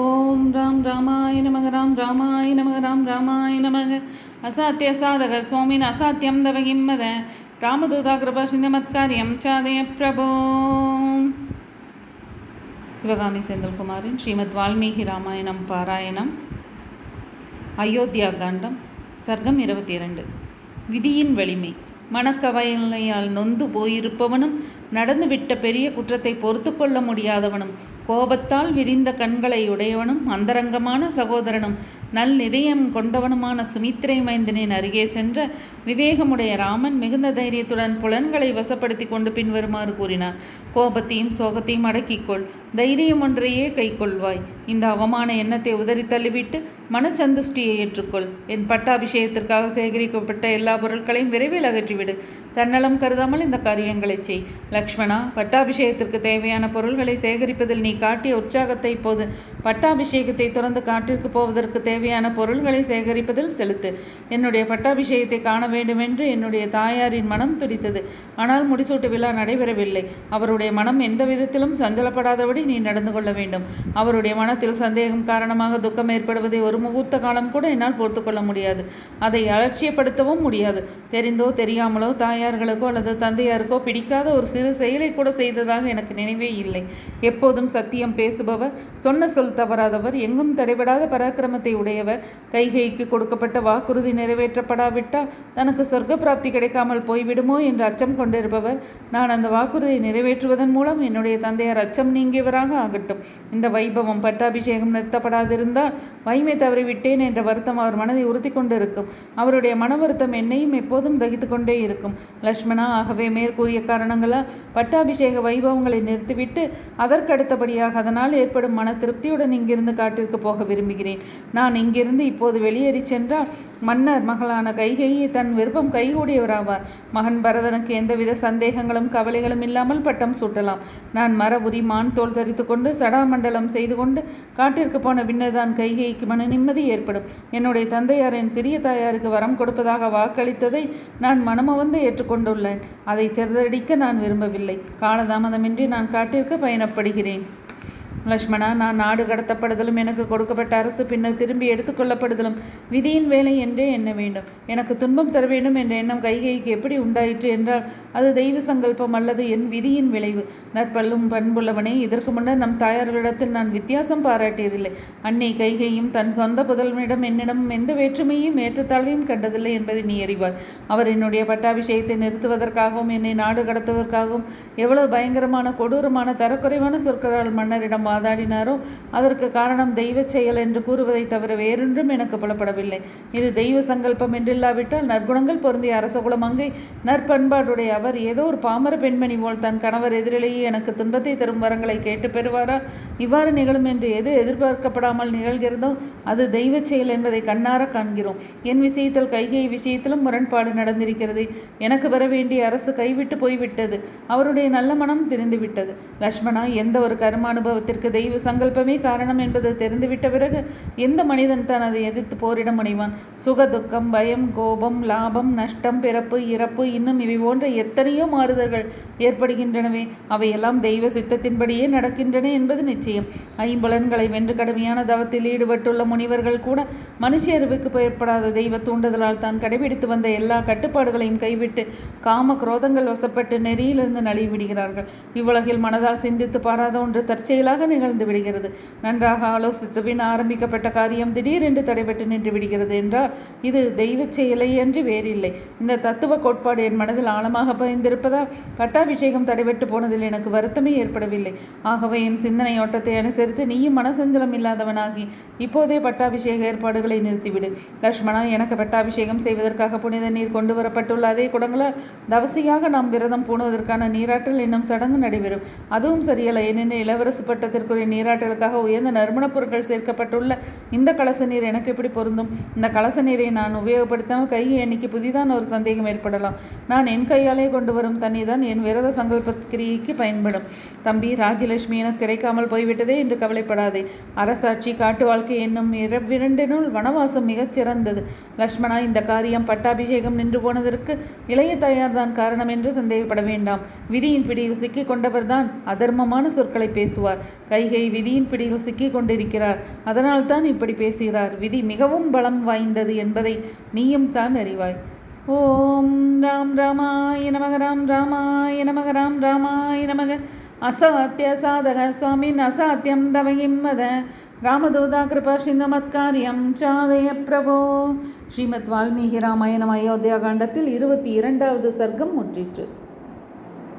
ஓம் ராம் ராமாய நமக ராம் ராமாய நமக ராம் ராமாய நமக. அசாத்திய சாதக சுவாமின் அசாத்தியம் தவகிம்மத ராமதூதா கிருபா சிந்தமத்காரியம் சாதய பிரபோ. சிவகாமி செந்தில்குமாரின் ஸ்ரீமத் வால்மீகி ராமாயணம் பாராயணம். அயோத்தியா காண்டம் சர்க்கம் இருபத்தி இரண்டு விதியின் வலிமை. மனக்கவலையால் நொந்து போயிருப்பவனும் நடந்துவிட்ட பெரிய குற்றத்தை பொறுத்து கொள்ள முடியாதவனும் கோபத்தால் விரிந்த கண்களை உடையவனும் அந்தரங்கமான சகோதரனும் நல் இதயம் கொண்டவனுமான சுமித்திரை மைந்தனின் அருகே சென்ற விவேகமுடைய ராமன் மிகுந்த தைரியத்துடன் புலன்களை வசப்படுத்தி கொண்டு பின்வருமாறு கூறினார். கோபத்தையும் சோகத்தையும் அடக்கிக்கொள் தைரியம் ஒன்றையே கைக்கொள்வாய். இந்த அவமான எண்ணத்தை உதறி தள்ளிவிட்டு மனச்சந்துஷ்டியை ஏற்றுக்கொள். என் பட்டாபிஷேகத்திற்காக சேகரிக்கப்பட்ட எல்லா பொருட்களையும் விரைவில் அகற்றிவிடு. தன்னலம் கருதாமல் இந்த காரியங்களை செய். லக்ஷ்மணா பட்டாபிஷேகத்திற்கு தேவையான பொருள்களை சேகரிப்பதில் நீ காட்டிய உற்சாகத்தை இப்போது பட்டாபிஷேகத்தை துறந்து காட்டிற்கு போவதற்கு தேவையான பொருள்களை சேகரிப்பதில் செலுத்து. என்னுடைய பட்டாபிஷேகத்தை காண வேண்டுமென்று என்னுடைய தாயாரின் மனம் துடித்தது. ஆனால் முடிசூட்டு விழா நடைபெறவில்லை. அவருடைய மனம் எந்த விதத்திலும் சஞ்சலப்படாதபடி நீ நடந்து கொள்ள வேண்டும். அவருடைய மனத்தில் சந்தேகம் காரணமாக துக்கம் ஏற்படுவதை ஒரு முகூர்த்த காலம் கூட என்னால் பொறுத்துக்கொள்ள முடியாது. அதை அலட்சியப்படுத்தவும் முடியாது. தெரிந்தோ தெரியாமலோ தாயார்களுக்கோ அல்லது தந்தையாருக்கோ பிடிக்காத ஒரு சிறு செயலை கூட செய்ததாக எனக்கு நினைவே இல்லை. எப்போதும் சத்தியம் பேசுபவர் சொன்ன சொல் தவறாதவர் எங்கும் தடைபடாத பராக்கிரமத்தை உடையவர் கைகைக்கு கொடுக்கப்பட்ட வாக்குறுதி நிறைவேற்றப்படாவிட்டால் தனக்கு சொர்க்க பிராப்தி கிடைக்காமல் போய்விடுமோ என்று அச்சம் கொண்டிருப்பவர் நான் அந்த வாக்குறுதியை நிறைவேற்றுவதன் மூலம் என்னுடைய தந்தையார் அச்சம் நீங்கியவராக ஆகட்டும். இந்த வைபவம் பட்டாபிஷேகம் நிறுத்தப்படாதிருந்தால் வைமை தவறிவிட்டேன் என்ற வருத்தம் அவர் மனதை உறுத்தி கொண்டிருக்கும். அவருடைய மன வருத்தம் என்னையும் எப்போதும் தகித்து கொண்டே இருக்கும். லக்ஷ்மணா ஆகவே மேற்கூறிய காரணங்களால் பட்டாபிஷேக வைபவங்களை நிறுத்திவிட்டு அதற்கடுத்தபடியாக அதனால் ஏற்படும் மன திருப்தியுடன் இங்கிருந்து காட்டிற்கு போக விரும்புகிறேன். நான் இங்கிருந்து இப்போது வெளியேறி சென்றால் மன்னர் மகளான கைகையை தன் விருப்பம் கைகூடியவராவார். மகன் பரதனுக்கு எந்தவித சந்தேகங்களும் கவலைகளும் இல்லாமல் பட்டம் சூட்டலாம். நான் மரபுரி மான் தோல் தரித்து கொண்டு சடாமண்டலம் செய்து கொண்டு காட்டிற்கு போன பின்னர் தான் கைகைக்கு மன நிம்மதி ஏற்படும். என்னுடைய தந்தையார் என் சிறிய தாயாருக்கு வரம் கொடுப்பதாக வாக்களித்ததை நான் மனமவந்து ஏற்றுக்கொண்டுள்ளேன். அதை சிறதடிக்க நான் விரும்பவில்லை. காலதாமதமின்றி நான் காட்டிற்கு பயணப்படுகிறேன். லக்ஷ்மணா நான் நாடு கடத்தப்படுதலும் எனக்கு கொடுக்கப்பட்ட அரசு பின்னர் திரும்பி எடுத்துக்கொள்ளப்படுதலும் விதியின் வேலை என்றே எண்ண வேண்டும். எனக்கு துன்பம் தர வேண்டும் என்ற எண்ணம் கைகைக்கு எப்படி உண்டாயிற்று என்றால் அது தெய்வ சங்கல்பம் அல்லது என் விதியின் விளைவு. நற்பல்லும் பண்புள்ளவனே இதற்கு முன்னர் நம் தாயார்களிடத்தில் நான் வித்தியாசம் பாராட்டியதில்லை. அன்னை கைகையும் தன் சொந்த புதல்வனிடம் என்னிடம் எந்த வேற்றுமையும் ஏற்றத்தாழ்வையும் கண்டதில்லை என்பதை நீ அறிவார் அவர் என்னுடைய பட்டாபிஷேகத்தை நிறுத்துவதற்காகவும் என்னை நாடு கடத்துவதற்காகவும் எவ்வளவு பயங்கரமான கொடூரமான தரக்குறைவான சொற்களால் மன்னரிடம் வாதாடினாரோ? அதற்கு காரணம் தெய்வ செயல் என்று கூறுவதை தவிர வேறொன்றும் எனக்கு புலப்படவில்லை. இது தெய்வ சங்கல்பம் என்றில்லாவிட்டால் நற்குணங்கள் பொருந்திய அரசகுலம் அங்கே. நற்பண்பாடுடைய அவர் ஏதோ ஒரு பாமர பெண்மணி போல் தன் கணவர் எதிரிலேயே எனக்கு துன்பத்தை தரும் வரங்களை கேட்டு பெறுவாரா? இவ்வாறு நிகழும் என்று எது எதிர்பார்க்கப்படாமல் நிகழ்கிறதோ அது தெய்வ செயல் என்பதை கண்ணார காண்கிறோம். என் விஷயத்தில் கைகை விஷயத்திலும் முரண்பாடு நடந்திருக்கிறது. எனக்கு வர வேண்டிய அரசு கைவிட்டு போய்விட்டது. அவருடைய நல்ல மனம் தெரிந்துவிட்டது. லக்ஷ்மணா எந்த ஒரு கர்ம அனுபவத்திற்கு தெய்வ சங்கல்பமே காரணம் என்பது தெரிந்துவிட்ட பிறகு எந்த மனிதன் தான் அதை எதிர்த்து போரிட முனைவான்? சுக துக்கம் பயம் கோபம் லாபம் நஷ்டம் பிறப்பு இறப்பு இன்னும் இவை போன்ற எத்தனையோ மாறுதல்கள் ஏற்படுகின்றனவே. அவையெல்லாம் தெய்வ சித்தத்தின்படியே நடக்கின்றன என்பது நிச்சயம். ஐம்புலன்களை வென்று கடுமையான தவத்தில் ஈடுபட்டுள்ள முனிவர்கள் கூட மனுஷ அறிவுக்கு ஏற்படாத தெய்வ தூண்டுதலால் தான் கடைபிடித்து வந்த எல்லா கட்டுப்பாடுகளையும் கைவிட்டு காம குரோதங்கள் வசப்பட்டு நெறியிலிருந்து நழுவிடுகிறார்கள் இவ்வுலகில் மனதால் சிந்தித்து பாராத ஒன்று தற்செயலாக நிகழ்ந்து விடுகிறது. நன்றாக ஆலோசித்த பின் ஆரம்பிக்கப்பட்ட காரியம் திடீரென்று தடைபட்டு நின்று விடுகிறது என்றால் இது தெய்வ செயலை என்று வேறில்லை. இந்த தத்துவ கோட்பாடு என் மனதில் ஆழமாக பயந்திருப்பதால் பட்டாபிஷேகம் தடைபட்டு போனதில் எனக்கு வருத்தமே ஏற்படவில்லை. ஆகவே என் சிந்தனை ஓட்டத்தை அனுசரித்து நீயும் மனசஞ்சலம் இல்லாதவனாகி இப்போதே பட்டாபிஷேக ஏற்பாடுகளை நிறுத்திவிடு. லக்ஷ்மணா எனக்கு பட்டாபிஷேகம் செய்வதற்காக புனித நீர் கொண்டு வரப்பட்டுள்ள அதே குடங்களால் தவசியாக நாம் விரதம் பூணுவதற்கான நீராட்டல் என்னும் சடங்கு நடைபெறும். அதுவும் சரியல்ல ஏனெனில் இளவரசு பட்டத்திற்குரிய நீராட்டலுக்காக உயர்ந்த நறுமணப் பொருட்கள் சேர்க்கப்பட்டுள்ள இந்த கலச நீர் எனக்கு எப்படி பொருந்தும்? இந்த கலச நீரை நான் உபயோகப்படுத்தினால் கை எண்ணிக்கை புதிதான ஒரு சந்தேகம் ஏற்படலாம். நான் என் கையாலே கொண்டு வரும் தண்ணி தான் என் விரத சங்கல்ப கிரியைக்கு பயன்படும். தம்பி ராஜலட்சுமி எனக்கு கிடைக்காமல் போய்விட்டதே என்று கவலைப்படாதே. அரசாட்சி காட்டு வாழ்க்கை என்னும் இரவிரண்டினுள் வனவாசம் மிகச் சிறந்தது. லக்ஷ்மணா இந்த காரியம் பட்டாபிஷேகம் நின்று போனதற்கு இளைய தாயார் தான் காரணம் என்று சந்தேகப்பட வேண்டாம். விதியின் பிடியில் சிக்கிக் கொண்டவர்தான் அதர்மமான சொற்களை பேசுவார். கைகை விதியின் பிடியில் சிக்கிக் கொண்டிருக்கிறார் அதனால் தான் இப்படி பேசுகிறார். விதி மிகவும் பலம் வாய்ந்தது என்பதை நீயும் தான் அறிவாய். ஓம் ராம் ராமாய நமக ராம் ராமாய நமக ராம் ராமாய நமக. அசாத்திய சாதக சுவாமின் அசாத்தியம் தவகிம் மத. ராமதூதா கிருபா சிந்தமத்காரியம் சாதய பிரபோ. ஸ்ரீமத் வால்மீகி ராமாயணம் அயோத்தியா காண்டத்தில் இருபத்தி இரண்டாவது சர்க்கம் முற்றிற்று.